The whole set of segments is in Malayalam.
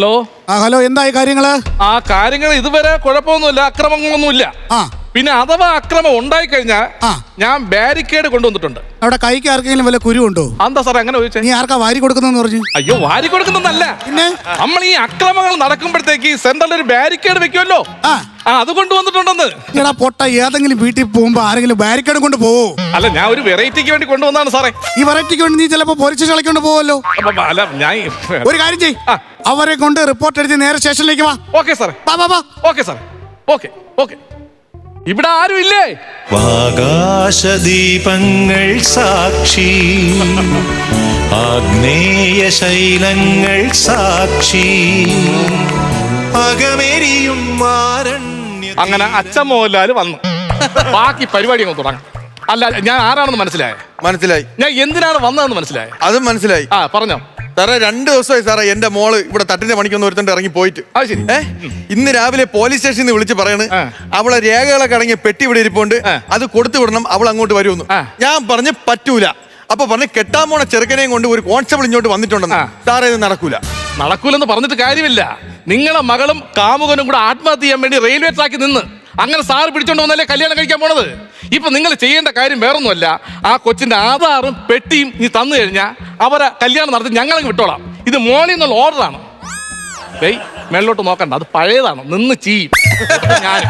ഹലോ ആ ഹലോ എന്തായി കാര്യങ്ങൾ? ആ കാര്യങ്ങൾ ഇതുവരെ കുഴപ്പമൊന്നുമില്ല അക്രമങ്ങളൊന്നുമില്ല. ആ. പിന്നെ അഥവാ അക്രമം ഉണ്ടായി കഴിഞ്ഞാൽ ആ. ഞാൻ ബാരിക്കേഡ് കൊണ്ടുവന്നിട്ടുണ്ട്. അവിടെ കൈക്ക് ആർക്കെങ്കിലും വല്ല കുരു ഉണ്ടോ? എന്താ സാറേ അങ്ങനെ ചോദിച്ചേ? നീ ആർക്കാ വാരി കൊടുക്കുന്നെന്ന് പറഞ്ഞു? അയ്യോ വാരി കൊടുക്കുന്നതല്ല. പിന്നെ? നമ്മൾ ഈ അക്രമങ്ങൾ നടക്കുമ്പോഴത്തേക്ക് സെന്ററിൽ ഒരു ബാരിക്കേഡ് വെക്കുമല്ലോ. ആ. ആ അത് കൊണ്ടുവന്നിട്ടുണ്ടെന്ന് എടാ പൊട്ട ഏതെങ്കിലും വീട്ടിൽ പോകുമ്പോ ആരെങ്കിലും ബാരിക്കേഡ് കൊണ്ട് പോവോ? അല്ല ഞാൻ ഒരു വെറൈറ്റിക്ക് വേണ്ടി കൊണ്ടുവന്നാണ് സാറേ. ഈ വെറൈറ്റിക്ക് വേണ്ടി നീ ചിലപ്പോ പോലീസ് കളിക്കൊണ്ട് പോവല്ലോ. അപ്പൊ അല്ല ഞാൻ ഒരു കാര്യം ചെയ് ആ. അവരെ കൊണ്ട് റിപ്പോർട്ട് എഴുതി നേരെ സ്റ്റേഷനിലേക്ക് വാ. ഓക്കെ സാറേ വാ വാ വാ. ഓക്കെ സാറേ ഓക്കെ ഓക്കെ ഇവിടെ ആരും ഇല്ലേ? ആകാശദീപങ്ങൾ സാക്ഷി. ആഗ്നേയ ശൈലങ്ങൾ സാക്ഷി. അകമേരിയും മാരണ്യ അങ്ങനെ അച്ഛൻ മോഹൻലാൽ വന്നു. ബാക്കി പരിപാടി അങ്ങ് തുടങ്ങാം. അല്ല ഞാൻ ആരാണെന്ന് മനസ്സിലായ? മനസ്സിലായി. ഞാൻ എന്തിനാണ് വന്നതെന്ന് മനസ്സിലായ? അതും മനസ്സിലായി. ആ പറഞ്ഞോ. സാറേ രണ്ട് ദിവസമായി സാറേ എന്റെ മോൾ ഇവിടെ തട്ടിന്റെ പണിക്കൊന്നും ഒരുത്തണ്ട് ഇറങ്ങി പോയിട്ട്. അത് ശരി. ഏ? ഇന്ന് രാവിലെ പോലീസ് സ്റ്റേഷനിൽ നിന്ന് വിളിച്ച് പറയണ് ആ. അവളെ രേഖകളൊക്കെ അടങ്ങിയ പെട്ടി ഇവിടെ ഇരിപ്പുണ്ട് അത് കൊടുത്തു വിടണം അവൾ അങ്ങോട്ട് വരുമെന്ന്. ആ. ഞാൻ പറഞ്ഞ് പറ്റൂല. അപ്പൊ പറഞ്ഞ് കെട്ടാൻ പോണ ചെറുക്കനെയും കൊണ്ട് ഒരു കോൺസ്റ്റബിൾ ഇങ്ങോട്ട് വന്നിട്ടുണ്ടെന്ന്. ആ. സാറേ ഇത് നടക്കൂല. നടക്കൂലെന്ന് പറഞ്ഞിട്ട് കാര്യമില്ല. നിങ്ങളെ മകളും കാമുകനും കൂടെ ആത്മഹത്യ ചെയ്യാൻ വേണ്ടി റെയിൽവേ ട്രാക്കിൽ നിന്ന്. അങ്ങനെ സാറ് പിടിച്ചോണ്ട് വന്നല്ലേ കല്യാണം കഴിക്കാൻ പോണത്? ഇപ്പൊ നിങ്ങൾ ചെയ്യേണ്ട കാര്യം വേറൊന്നുമല്ല. ആ കൊച്ചിന്റെ ആധാറും പെട്ടിയും നീ തന്നു കഴിഞ്ഞാൽ അവരെ കല്യാണം നടത്തി ഞങ്ങളങ്ങ് വിട്ടോളാം. ഇത് മോളിൽ നിന്നുള്ള ഓർഡറാണ് ഏയ് മേളിലോട്ട് നോക്കണ്ട. അത് പഴയതാണ്. നിന്ന് ചെയ്യും ഞാൻ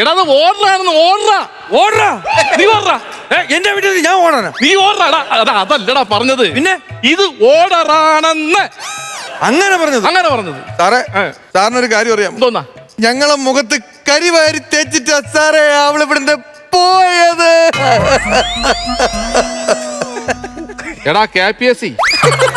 എടാ അത് ഓർഡറാണെന്ന് ഓർഡറാ ഓർഡറാ നീ ഓർഡറാ എന്റെ വീട്ടിൽ ഞാൻ ഓടാനാ നീ ഓർഡറാടാ അതാ അതല്ലടാ പറഞ്ഞത്. പിന്നെ? ഇത് ഓർഡറാണെന്ന് അങ്ങനെ പറഞ്ഞത്? അങ്ങനെ പറഞ്ഞത്. സാറേ. സാറിനൊരു കാര്യം അറിയാം. എന്തോന്നാ? ഞങ്ങളെ മുഖത്ത് കരിവാരി തേച്ചിട്ട് സാറേ അവൾ ഇവിടുന്ന് പോയത്. എടാ കെ പി എസ് സി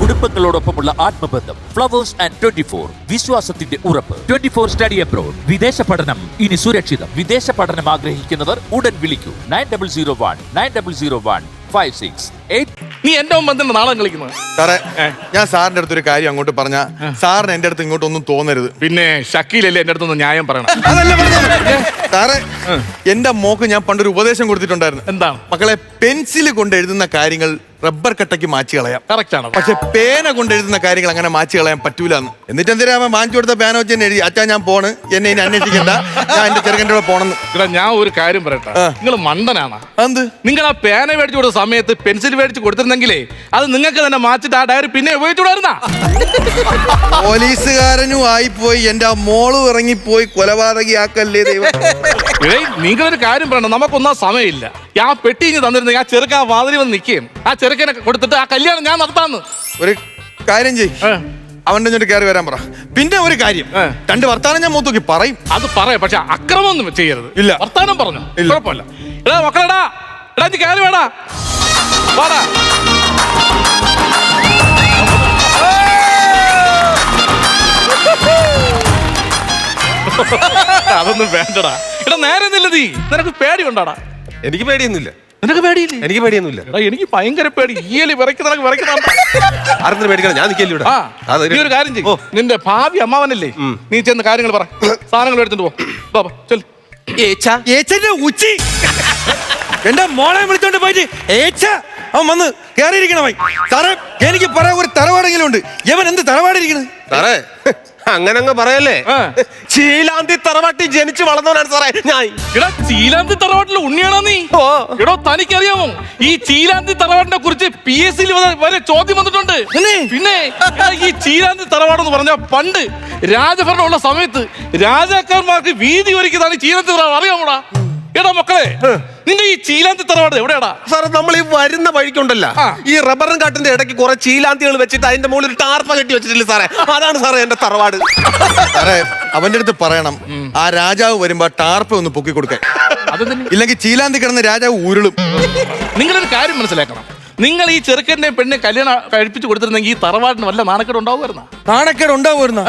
കുടുംബങ്ങളോടൊപ്പമുള്ള ആത്മബന്ധം ഫ്ലവേഴ്സ് ആൻഡ് ട്വന്റി ഫോർ വിശ്വാസത്തിന്റെ ഉറപ്പ്. ട്വന്റി ഫോർ സ്റ്റഡി അബ്രോഡ് വിദേശ പഠനം. ഇനി സുരക്ഷിതം. വിദേശ പഠനം ആഗ്രഹിക്കുന്നവർ ഉടൻ വിളിക്കൂ. Nine double zero one nine double zero one five six. Eight നീ എന്റെ മുമ്പ് നാളെ കളിക്കുന്നത്? സാറേ? ഞാൻ സാറിന്റെ അടുത്ത് ഒരു കാര്യം അങ്ങോട്ട് പറഞ്ഞ സാറിന് എന്റെ അടുത്ത് ഇങ്ങോട്ട് ഒന്നും തോന്നരുത്. പിന്നെ ഷക്കീലല്ലേ എന്റെ അടുത്തൊന്നും ന്യായം പറയണം. അതല്ല സാറേ എന്റെ മോക്ക് ഞാൻ പണ്ടൊരു ഉപദേശം കൊടുത്തിട്ടുണ്ടായിരുന്നു. എന്താണ്? മക്കളെ പെൻസിൽ കൊണ്ട് എഴുതുന്ന കാര്യങ്ങൾ റബ്ബർ കട്ടയ്ക്ക് മാറ്റി കളയാം. കറക്റ്റ് ആണ്. പക്ഷെ പേന കൊണ്ട് എഴുതുന്ന കാര്യങ്ങൾ അങ്ങനെ മാറ്റി കളയാൻ പറ്റൂല എന്ന് എന്നിട്ട് എന്തിനാ അവൻ വാങ്ങിച്ചു കൊടുത്ത പേന വെച്ച് എഴുതി? അച്ഛാ ഞാൻ പോണ്. എന്നെ ഇനി അന്വേഷിക്കണ്ട. ഞാൻ എന്റെ ചെറുക്കന്റെ കൂടെ പോണെന്ന്. ഞാൻ ഒരു കാര്യം പറയട്ടെ. നിങ്ങൾ മണ്ടനാണ്? എന്ത്? നിങ്ങൾ ആ പേന മേടിച്ചു കൊടുത്ത സമയത്ത് പെൻസിൽ മേടിച്ച് കൊടുത്തിരുന്നെങ്കിലേ അത് നിങ്ങൾക്ക് തന്നെ മാച്ചിട്ട് ആ ഡയറി പിന്നെ ഉപയോഗിച്ചുകൂടായിരുന്നാ? പോലീസുകാരനും ആയിപ്പോയി. എന്റെ ആ മോളും ഇറങ്ങിപ്പോയി. കൊലപാതകിയാക്കല്ലേ ദൈവം. ഏയ് നിങ്ങളൊരു കാര്യം പറയണം. നമുക്കൊന്നാ സമയമില്ല. ആ പെട്ടി ഇഞ്ഞ് തന്നിരുന്നെങ്കിൽ ആ ചെറുക്കാ ആ വാതിൽ വന്ന് നിൽക്കുകയും ആ ചെറുക്കനെ കൊടുത്തിട്ട് ആ കല്യാണം ഞാൻ നടത്താന്ന്. ഒരു കാര്യം ചെയ് അവന്റെ അവന്റെ ഇങ്ങോട്ട് കയറി വരാൻ പറ. പിന്നെ ഒരു കാര്യം. രണ്ട് വർത്താനം ഞാൻ മൂത്തോക്കി പറയും. അത് പറയാം പക്ഷെ അക്രമമൊന്നും ചെയ്യരുത്. ഇല്ല. വർത്താനം പറഞ്ഞു. ഇല്ല. കുഴപ്പമില്ല. എടാ മക്കളടാ. എടാ നീ കയറി വേടാ. വാടാ. അതൊന്നും വേണ്ടടാ എടാ നേരെ നില്ല നീ നിനക്ക് പേടി ഉണ്ടാടാ എനിക്ക് പേടിയൊന്നുമില്ല നിനക്ക് പേടിയില്ലേ? എനിക്ക് പേടിയൊന്നുമില്ല. എടാ എനിക്ക് ഭയങ്കര പേടി. ഈയലി വിറയ്ക്കുന്ന നിനക്ക് വിറയ്ക്കുന്ന ആർക്കും പേടിക്കണം? ഞാൻ നിൽക്കല്ലോ ഇവിടെ. ആ അതൊരു- നീ ഒരു കാര്യം ഓ, ചെയ്യും നിന്റെ ഭാവി അമ്മാവനല്ലേ? നീ ചെന്ന് കാര്യങ്ങൾ പറ. സാധനങ്ങൾ എടുത്തിട്ട് പോ. വാ, ബാ, ചെല്ല്. ഏച്ചന്റെ ഉച്ചി. എന്റെ മോളെ വിളിച്ചോണ്ട് പോയിട്ട് ഏച്ച അവൻ വന്ന് കയറിയിരിക്കണമായി സാറേ എനിക്ക് പറയാൻ ഒരു തറവാടെങ്കിലും ഉണ്ട്. ഇവൻ എന്ത് തറവാടിരിക്കണ്? സാറേ അങ്ങനെ അങ്ങ് പറയല്ലേ? ആ. ശീലാന്തി തറവാട്ടി ജനിച്ചു വളർന്നവനാണ് സാറേ. ഞാൻ എടാ ചീലാന്തി തറവാട്ടിൽ ഉണ്ണിയാണോ നീ? ഓ. എടോ തനിക്കറിയാമോ? ഈ ചീലാന്തി തറവാടിനെ കുറിച്ച് പി എസ് സിയിൽ വരെ ചോദ്യം വന്നിട്ടുണ്ട്. പിന്നെ? ഈ ചീലാന്തി തറവാട് എന്ന് പറഞ്ഞാൽ പണ്ട് രാജഭരണം ഉള്ള സമയത്ത് രാജാക്കന്മാർക്ക് വീതി ഒരുക്കിയതാണ് ഈ ചീലാന്തി തറവാട്. അറിയാമോടാ? എടാ മക്കളെ നിന്റെ ഈ ചീലാന്തി തറവാട് എവിടെയാടാ? സാറേ നമ്മൾ ഈ വരുന്ന വഴിക്കുണ്ടല്ല. ഉണ്ടല്ല ഈ റബ്ബറും കാട്ടിന്റെ ഇടയ്ക്ക് കുറെ ചീലാന്തികൾ വെച്ചിട്ട് അതിന്റെ മുകളിൽ ഒരു ടാർപ്പ കെട്ടി വെച്ചിട്ടില്ല സാറേ? അതാണ് സാറേ എന്റെ തറവാട്. സാറേ അവന്റെ അടുത്ത് പറയണം. ആ രാജാവ് വരുമ്പോ ടാർപ്പ് ഒന്ന് പൊക്കി കൊടുക്കാൻ അത് തന്നെ ഇല്ലെങ്കിൽ ചീലാന്തി കിടന്ന് രാജാവ് ഉരുളും. നിങ്ങളൊരു കാര്യം മനസ്സിലാക്കണം. നിങ്ങൾ ഈ ചെറുക്കന്റെ പെണ്ണെ കല്യാണം കഴിപ്പിച്ചു കൊടുത്തിരുന്നെങ്കിൽ ഈ തറവാടിന് വല്ല നാണക്കേട് ഉണ്ടാവുമായിരുന്ന? നാണക്കേട് ഉണ്ടാവുമായിരുന്ന.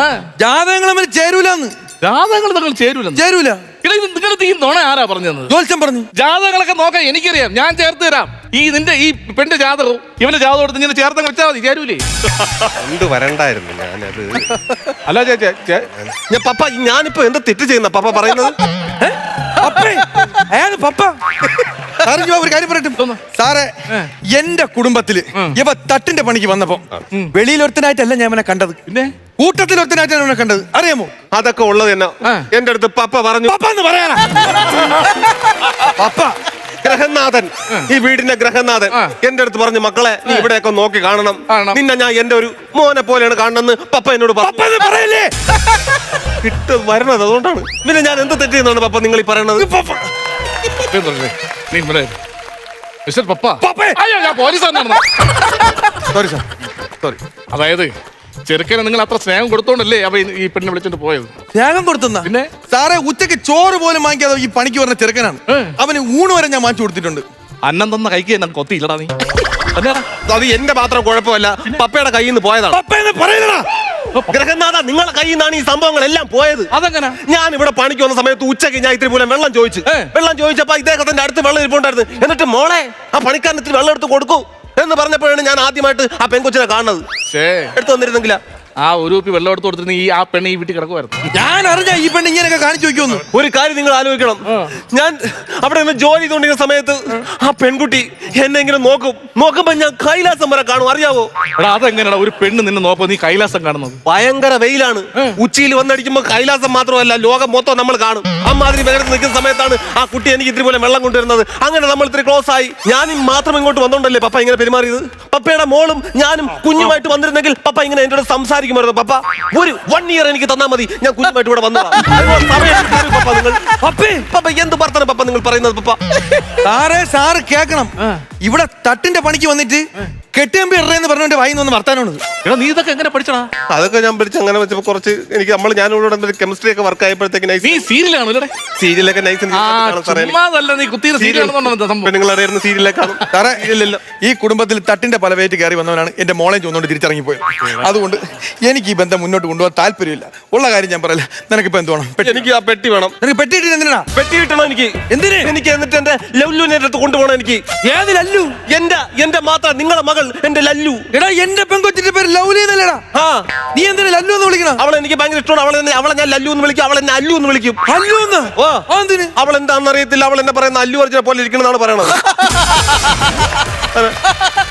ജാതകങ്ങൾ തമ്മിൽ ചേരൂലെന്ന്. ജാതകങ്ങൾ തങ്ങൾ ചേരൂല. ചേരൂല നിങ്ങളുടെ ഈ നുണ ആരാ പറഞ്ഞത്? ജോത്സ്യം പറഞ്ഞു. ജാതകങ്ങളൊക്കെ നോക്കാൻ എനിക്കറിയാം. ഞാൻ ചേർത്ത് തരാം. ഈ നിന്റെ ഈ പെണ്ണിന്റെ ജാതകവും ഇവന്റെ ജാതകം എടുത്ത് ഇങ്ങനെ ചേർത്ത് വെച്ചാൽ മതി. ചേരൂലേ? എന്ത് വരണ്ടായിരുന്നു ഞാനത്? അല്ല ചേച്ചി ഞാൻ പപ്പ ഞാനിപ്പോ എന്താ തെറ്റ് ചെയ്യുന്ന? പപ്പ പറയുന്നത്? പപ്പ സാറേ ഞാൻ ഒരു കാര്യം പറയട്ടെ. സാറേ എന്റെ കുടുംബത്തിൽ ഇവ തട്ടിന്റെ പണിക്ക് വന്നപ്പോ വെളിയിലൊരുത്തനായിട്ടല്ല ഞാൻ അവനെ കണ്ടത്. പിന്നെ? കൂട്ടത്തിൽ ഒരുത്തനായിട്ടാണ് അവനെ കണ്ടത്. അറിയാമോ? അതൊക്കെ ഉള്ളത് തന്നെ എന്റെ അടുത്ത് പപ്പ പറഞ്ഞു. പപ്പ എന്ന് പറയാ പപ്പ. ഗ്രഹനാഥൻ. ഈ വീടിന്റെ ഗ്രഹനാഥൻ. എന്റെ അടുത്ത് പറഞ്ഞു മക്കളെ നീ ഇവിടെയൊക്കെ നോക്കി കാണണം. നിന്നെ ഞാൻ എന്റെ ഒരു മോനെ പോലെയാണ് കാണണമെന്ന് പപ്പ എന്നോട് പറഞ്ഞു. എന്ന് പറയല്ലേ? കിട്ട് വരണത് അതുകൊണ്ടാണ്. പിന്നെ ഞാൻ എന്ത് തെറ്റ് ചെയ്യുന്നതാണ് പപ്പ നിങ്ങൾ ഈ പറയണത്. മിസ്റ്റർ പപ്പ. പപ്പേ. അയ്യോ ഞാൻ പോലീസാണ് സോറി സാർ സോറി അതായത് ചെറുക്കനെ നിങ്ങൾ അത്ര സ്നേഹം കൊടുത്തോണ്ടല്ലേ അവ ഈ- ഈ പെണ്ണിനെ വിളിച്ചോണ്ട് പോയത്? സ്നേഹം കൊടുത്തുന്ന? പിന്നെ? സാറേ ഉച്ചയ്ക്ക് ചോറ് പോലും വാങ്ങിക്കാതെ ഈ പണിക്ക് പറഞ്ഞ ചെറുക്കനാണ്. ഏ. അവന് ഊണ് വരെ ഞാൻ മാറ്റി കൊടുത്തിട്ടുണ്ട്. അന്നം തന്ന കൈക്ക് ഞാൻ കൊത്തിയില്ലടാ നീ. തന്നെയാടാ. അത് എന്റെ മാത്രം കുഴപ്പമല്ല. പപ്പയുടെ കയ്യിൽ നിന്ന് പോയതാണ്. പപ്പ എന്ന് പറയലടാ ഗ്രഹനാഥ നിങ്ങളെ കയ്യിൽ നിന്നാണ് ഈ സംഭവങ്ങളെല്ലാം പോയത്. അതെങ്ങനെ? ഞാൻ ഇവിടെ പണിക്ക് വന്ന സമയത്ത് ഉച്ചയ്ക്ക് ഞാൻ ഇത്തിരി മൂലം വെള്ളം ചോദിച്ചു. വെള്ളം ചോദിച്ചപ്പോ ഇദ്ദേഹത്തിന്റെ അടുത്ത് വെള്ളം ഇരിപ്പുണ്ടായിരുന്നു. എന്നിട്ട് മോളെ ആ പണിക്കാരൻ ഇത്തിരി വെള്ളം എടുത്ത് കൊടുക്കൂ എന്ന് പറഞ്ഞപ്പോഴാണ് ഞാൻ ആദ്യമായിട്ട് ആ പെൺകൊച്ചിനെ കാണുന്നത്. എടുത്തു വന്നിരുന്നെങ്കിലാ. ആ ഒരു കുപ്പി വെള്ളം എടുത്ത് കൊടുത്തിരുന്ന ഈ ആ പെണ്ണ് ഈ വീട്ടിൽ കിടക്കുമായിരുന്നു ഞാൻ അറിഞ്ഞ ഈ പെണ്ണ് ഇങ്ങനെയൊക്കെ കാണിച്ചു വെക്കുമെന്ന്. ഒരു കാര്യം നിങ്ങൾ ആലോചിക്കണം. ഞാൻ അവിടെ നിന്ന് ജോലി ചെയ്തുകൊണ്ടിരുന്ന സമയത്ത് ആ പെൺകുട്ടി എന്നെ ഇങ്ങനെ നോക്കും. നോക്കുമ്പോ ഞാൻ കൈലാസം വരെ കാണും. അറിയാവോ? എടാ അതെങ്ങനെയാണ് ഒരു പെണ്ണ് നിന്നെ നോക്കുമ്പോ നീ കൈലാസം കാണുന്നത്. ഭയങ്കര വെയിലാണ്. ഉച്ചയിൽ വന്നടിക്കുമ്പോ കൈലാസം മാത്രമല്ല ലോകം മൊത്തം നമ്മൾ കാണും. അമ്മാതിരി വേഗത്തിൽ നിൽക്കുന്ന സമയത്താണ് ആ കുട്ടി എനിക്ക് ഇത്തിരി പോലെ വെള്ളം കൊണ്ടുവരുന്നത്. അങ്ങനെ നമ്മൾ ഇത്തിരി ക്ലോസ് ആയി. ഞാൻ മാത്രം ഇങ്ങോട്ട് വന്നോണ്ടല്ലേ പപ്പ ഇങ്ങനെ പെരുമാറിയത്? പപ്പയുടെ മോളും ഞാനും കുഞ്ഞുമായിട്ട് വന്നിരുന്നെങ്കിൽ പപ്പ ഇങ്ങനെ എന്നോട് സംസാരിക്കുമായിരുന്നു പപ്പ ഒരു വൺ ഇയർ എനിക്ക് തന്നാൽ മതി. ഞാൻ കുഞ്ഞുമായിട്ട് ഇവിടെ വന്നതാ. പപ്പ നിങ്ങൾ. പപ്പേ പപ്പ എന്ത് വർത്തനം പപ്പ നിങ്ങൾ പറയുന്നത് പപ്പ? സാറേ സാറ് കേക്കണം ഇവിടെ തട്ടിന്റെ പണിക്ക് വന്നിട്ട് കെട്ടിയമ്പി എന്ന് പറഞ്ഞോണ്ട് വായി ഒന്ന് വർത്താനാണ് എടാ നീ ഇതൊക്കെ എങ്ങനെ പഠിച്ചടാ? അതൊക്കെ ഞാൻ പഠിച്ച് അങ്ങനെ വെച്ചപ്പോ കുറച്ച് എനിക്ക് നമ്മൾ ഞാനിവിടെ കെമിസ്ട്രി ഒക്കെ വർക്ക് ആയപ്പോഴത്തേക്ക് നീ നൈസ് സീരിയലാണോ ഇല്ലടെ? സീരിയലൊക്കെ നൈസ് ആ ചുമ്മാതല്ല നീ കുത്തിയത് സീരിയലാണെന്നുണ്ടോ സംഭവം? പെണ്ണുങ്ങൾ അറിയുന്ന സീരിയലൊക്കെ കാണും. സാറേ ഈ കുടുംബത്തിൽ തട്ടിന്റെ പല വേറ്റ് കയറി വന്നവനാണ് എന്റെ മോളെ ചൊന്നുകൊണ്ട് തിരിച്ചിറങ്ങിപ്പോയത്. അതുകൊണ്ട് എനിക്ക് ഈ ബന്ധം മുന്നോട്ട് കൊണ്ടുപോകാൻ താല്പര്യമില്ല. ഉള്ള കാര്യം ഞാൻ പറയില്ല. നിനക്കിപ്പോ എന്ത് വേണം? പെട്ടി. എനിക്ക് ആ പെട്ടി വേണം. നിനക്ക് പെട്ടി എന്തിനാ? പെട്ടി കിട്ടണം എനിക്ക്. എന്തിന്? എനിക്ക് എന്നിട്ട് എന്റെ ലവ്ലുവിനെ അടുത്ത് കൊണ്ടുപോകണം എനിക്ക്. ഏത് ലല്ലു? എന്റെ എന്റെ മാത്രം നിങ്ങളെ മകൾ എന്റെ ലല്ലു. എടാ എന്റെ പെങ്കൊച്ചിന്റെ പേര് ലൗലി എന്നല്ലേടാ. ആ. നീ എന്തിനാ ലല്ലു എന്ന് വിളിക്കണം? അവളെ എനിക്ക് ഭയങ്കര ഇഷ്ടമാണ്. അവളെ എന്നെ- അവളെ ഞാൻ ലല്ലു എന്ന് വിളിക്കും. അവളെ എന്നെ അല്ലു എന്ന് വിളിക്കും. അല്ലു എന്ന്? ഓ. എന്തിന്? അവൾ എന്താണെന്ന് അറിയത്തില്ല. അവൾ എന്നെ പറയുന്ന അല്ലു അർജുനെ പോലെ ഇരിക്കണമെന്നാണ് പറയണത്.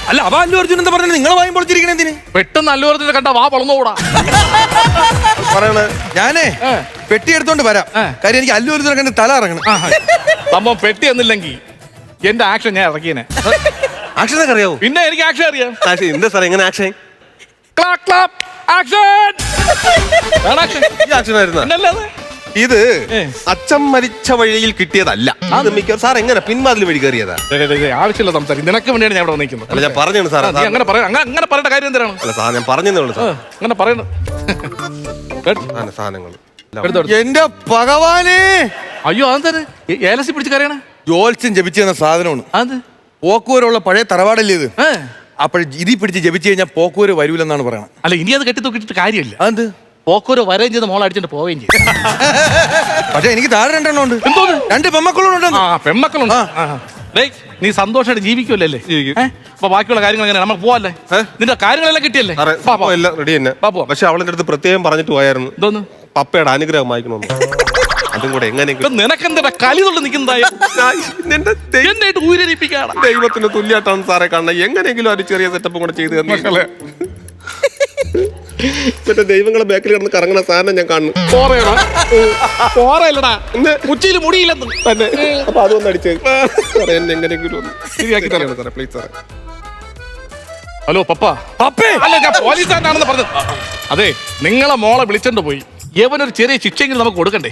അല്ല അവ അല്ലു അർജുൻ എന്താ പറഞ്ഞത് നിങ്ങൾ വായും പൊളിച്ചിരിക്കണ എന്തിന്? പെട്ടെന്ന് അല്ലു അല്ലൂരത്തിന്റെ കണ്ട വാ വളർന്നോടാ പറയണത് ഞാനേ. പെട്ടി എടുത്തോണ്ട് വരാം. കാര്യം എനിക്ക് അല്ലു അർജുനെ കണ്ട് തല ഇറങ്ങണം. സംഭവം പെട്ടി എന്നില്ലെങ്കിൽ എന്റെ ആക്ഷൻ ഞാൻ ഇറക്കിയനെ. ആക്ഷനൊക്കെ അറിയാവോ? പിന്നെ എനിക്ക് ആക്ഷൻ അറിയാം. ആക്ഷൻ എന്താ സാറേ എങ്ങനെ action clack clap action action ഈ ആക്ഷൻ ആയിരുന്ന? എന്നല്ലാതെ ഇത്. അച്ഛൻ മരിച്ച വഴിയിൽ കിട്ടിയതല്ല. അത് മിക്ക സാർ എങ്ങനെ പിൻവാതിൽ വഴി കയറിയതാ? ആവശ്യമില്ല സംസാരിക്കും നിനക്ക് വേണ്ടിയാണ് ഞാൻ ഇവിടെ വന്നിരിക്കുന്നത്. അല്ല ഞാൻ പറഞ്ഞാണ് സാർ നീ അങ്ങനെ പറയ അങ്ങനെ അങ്ങനെ പറയേണ്ട കാര്യം എന്തിനാണ്? അല്ല സാർ ഞാൻ പറഞ്ഞതേ ഉള്ളൂ സാർ അങ്ങനെ പറയണ്ട. സാധന- സാധനങ്ങൾ. എന്റെ ഭഗവാനെ! അയ്യോ അതെന്താ ഏലസി പിടിച്ച് കറിയണേ ജോത്സ്യം ജപിച്ചു തന്ന സാധനമാണ്. അത് പോക്കുവരമുള്ള പഴയ തറവാടല്ലേ ഇത്? ഏ. അപ്പോൾ ഇതി പിടിച്ച് ജപിച്ചു കഴിഞ്ഞാൽ പോക്കൂര് വരൂലെന്നാണ് പറയണത് അല്ല ഇനി അത് കെട്ടി തൂക്കിയിട്ട് കാര്യമില്ല. അതെന്ത്? പോക്കൂര് വരെയും ചെയ്ത് മോൾ അടിച്ചിട്ട് പോവുകയും ചെയ്യും. പക്ഷെ എനിക്ക് താഴെ രണ്ടെണ്ണം ഉണ്ട്. എന്തോന്ന്? രണ്ട് പെമ്മക്കളുണ്ട്. ആ പെമ്മക്കളുണ്ട്. ആ. ആ. ഡേയ് നീ സന്തോഷമായിട്ട് ജീവിക്കുമല്ലേ ജീവിക്കും. അപ്പൊ ബാക്കിയുള്ള കാര്യങ്ങൾ എങ്ങനെ നമ്മൾ പോവല്ലേ? ഏ? നിന്റെ കാര്യങ്ങളെല്ലാം കിട്ടിയല്ലേ? സാറേ വാ, വാ. എല്ലാം റെഡി തന്നെ. പാപ്പോ. പക്ഷെ അവളെന്റെ അടുത്ത് പ്രത്യേകം പറഞ്ഞിട്ട് പോയായിരുന്നു. എന്തോന്ന്? പപ്പയുടെ അനുഗ്രഹം വായിക്കണമെന്ന് അതും കൂടെ എങ്ങനെയെങ്കിലും ഇപ്പൊ നിനക്കെന്താ കളി തൊള്ളി നിൽക്കുന്നതായ നിന്റെ ദൈ- എന്നായിട്ട് ഊരരിപ്പിക്കാണ് ദൈവത്തിന് തുല്യായിട്ടാണ് സാറെ കാണുന്നത് എങ്ങനെയെങ്കിലും ഒരു ചെറിയ സെറ്റപ്പ് കൂടെ ചെയ്ത് തന്നെ. മക്കളെ. മറ്റേ ദൈവങ്ങളെ ബാക്കിൽ കിടന്ന് കറങ്ങുന്ന സാധനം ഞാൻ കാണുന്നു. പോറയടാ പോറയല്ലടാ ഉച്ചയിൽ മുടിയില്ലെന്ന്. തന്നെ അപ്പൊ അതൊന്ന് അടിച്ച് സാറേ എന്നെ എങ്ങനെയെങ്കിലും ഒന്ന് ശരിയാക്കി തരാം. സാറേ പ്ലീസ് സാറേ. ഹലോ പപ്പാ. പപ്പേ. അല്ല ഞാൻ പോലീസുകാരനാണെന്ന് പറഞ്ഞത്. അതെ നിങ്ങളെ മോളെ വിളിച്ചോണ്ട് പോയി. യവനൊരു ചെറിയ ശിക്ഷയെങ്കിലും നമുക്ക് കൊടുക്കണ്ടേ?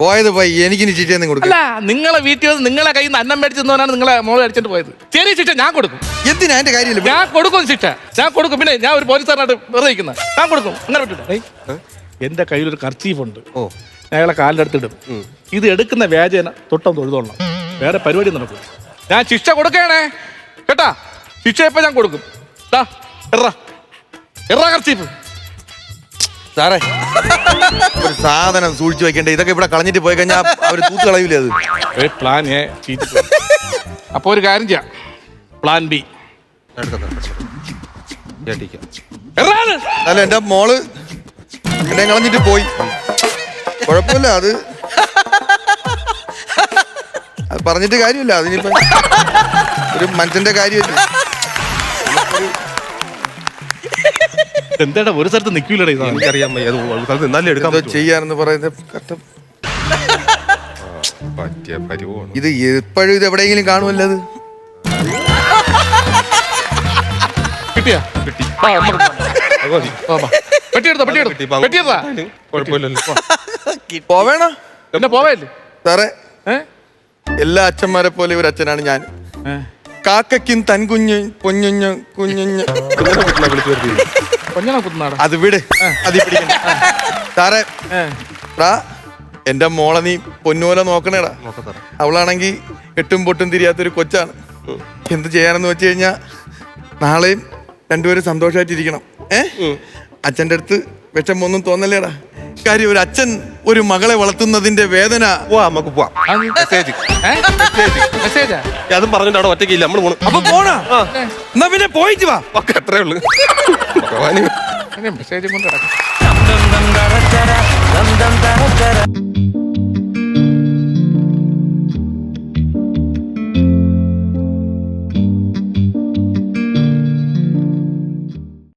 പോയത് പോയി എനിക്ക് ചിറ്റയൊന്നും അല്ല നിങ്ങളെ വീട്ടിൽ വന്ന് നിങ്ങളെ കയ്യിൽ നിന്ന് അന്നം മേടിച്ചെന്നവനാണ് നിങ്ങളെ മോളെ അടിച്ചിട്ട് പോയത്. ചെറിയ ശിക്ഷ ഞാൻ കൊടുക്കും. എന്തിനാ എന്റെ കാര്യമില്ല? ഞാൻ കൊടുക്കും ശിക്ഷ. ഞാൻ കൊടുക്കും. പിന്നെ ഞാൻ ഒരു പോലീസുകാരനായിട്ട് വെറുതെ ഇരിക്കുന്ന ഞാൻ കൊടുക്കും. അങ്ങനെ പറ്റില്ല എന്റെ കയ്യിൽ ഒരു കർച്ചീഫ് ഉണ്ട്. ഓ. ഞാൻ കാലിലെടുത്തിടും ഇത് എടുക്കുന്ന വ്യാജേന തൊട്ടം തൊഴുതോളണം. വേറെ പരിപാടി നടക്കും ഞാൻ ശിക്ഷ കൊടുക്കണേ കേട്ടാ? ശിക്ഷ ഇപ്പൊ ഞാൻ കൊടുക്കും. ദാ, എറ എറ കർച്ചീഫ്. സാറേ. ഒരു സാധനം സൂക്ഷിച്ചു വെക്കണ്ടേ. ഇതൊക്കെ ഇവിടെ കളഞ്ഞിട്ട് പോയി കഴിഞ്ഞാൽ അവർ തൂത്ത് കളയൂലേ അത്? ഒരു പ്ലാൻ എ അപ്പൊ ഒരു കാര്യം ചെയ്യാം. പ്ലാൻ ബി അല്ല എന്റെ മോൾ എന്നെ കളഞ്ഞിട്ട് പോയി. കുഴപ്പമില്ല അത് അത് പറഞ്ഞിട്ട് കാര്യമില്ല. അതിനിപ്പോ ഒരു മനുഷ്യന്റെ കാര്യമില്ല? എന്താടാ ഒരു സ്ഥലത്ത് നിൽക്കൂലടാ ഇതാണ് എനിക്കറിയാൻ വയ്യ. അത് സ്ഥലത്ത് എന്നാലും എടുക്കാൻ എന്തോ. ചെയ്യാനെന്ന് പറയുന്നത് കഷ്ടം. പറ്റിയ പരിവാണ്. ഇത് എപ്പോഴും ഇത് എവിടെയെങ്കിലും കാണുമല്ലോ അത്. കിട്ടിയാ? കിട്ടി. അത് മതി. പെട്ടിയെടുത്ത കിട്ടി, പെട്ടിയെടുത്ത. ഇപ്പൊ പെട്ടിയെടുത്താ കുഴപ്പമില്ലല്ലോ. പോവേണ? പിന്നെ പോവല്ലേ? സാറേ ഏ? എല്ലാ അച്ഛന്മാരെ പോലെ ഒരു അച്ഛനാണ് ഞാൻ. ഏ? കാക്കയ്ക്കും തൻകുഞ്ഞ് കുഞ്ഞു കുഞ്ഞുഞ്ഞ്. കുഞ്ഞിനെ വീട്ടിലാ വിളിച്ചു വരുത്തിയത്. അത് വിട്. അത് ഈ പിടിക്കണ്ട. സാറേ ടാ എന്റെ മോളെ നീ പൊന്നുപോലെ നോക്കണേടാ. അവളാണെങ്കി എട്ടും പൊട്ടും തിരിയാത്തൊരു കൊച്ചാണ്. എന്ത് ചെയ്യാനെന്ന് വെച്ച് കഴിഞ്ഞാ നാളെയും രണ്ടുപേരും സന്തോഷമായിട്ടിരിക്കണം ഏ? അച്ഛന്റെ അടുത്ത് വിഷമൊന്നും തോന്നല്ലേടാ? കാര്യം ഒരു അച്ഛൻ ഒരു മകളെ വളർത്തുന്നതിന്റെ വേദന. പോവാ നമുക്ക് പോവാം. മെസ്സേജ് അതും പറഞ്ഞിട്ട് അവിടെ ഒറ്റയ്ക്ക് ഇല്ല നമ്മൾ പോണു. അപ്പൊ പോണാ? എന്നാ പിന്നെ പോയിട്ട് വാ. ഒക്കെ അത്രേ ഉള്ളു. മെസ്സേജ് കൊണ്ട് നടക്കും.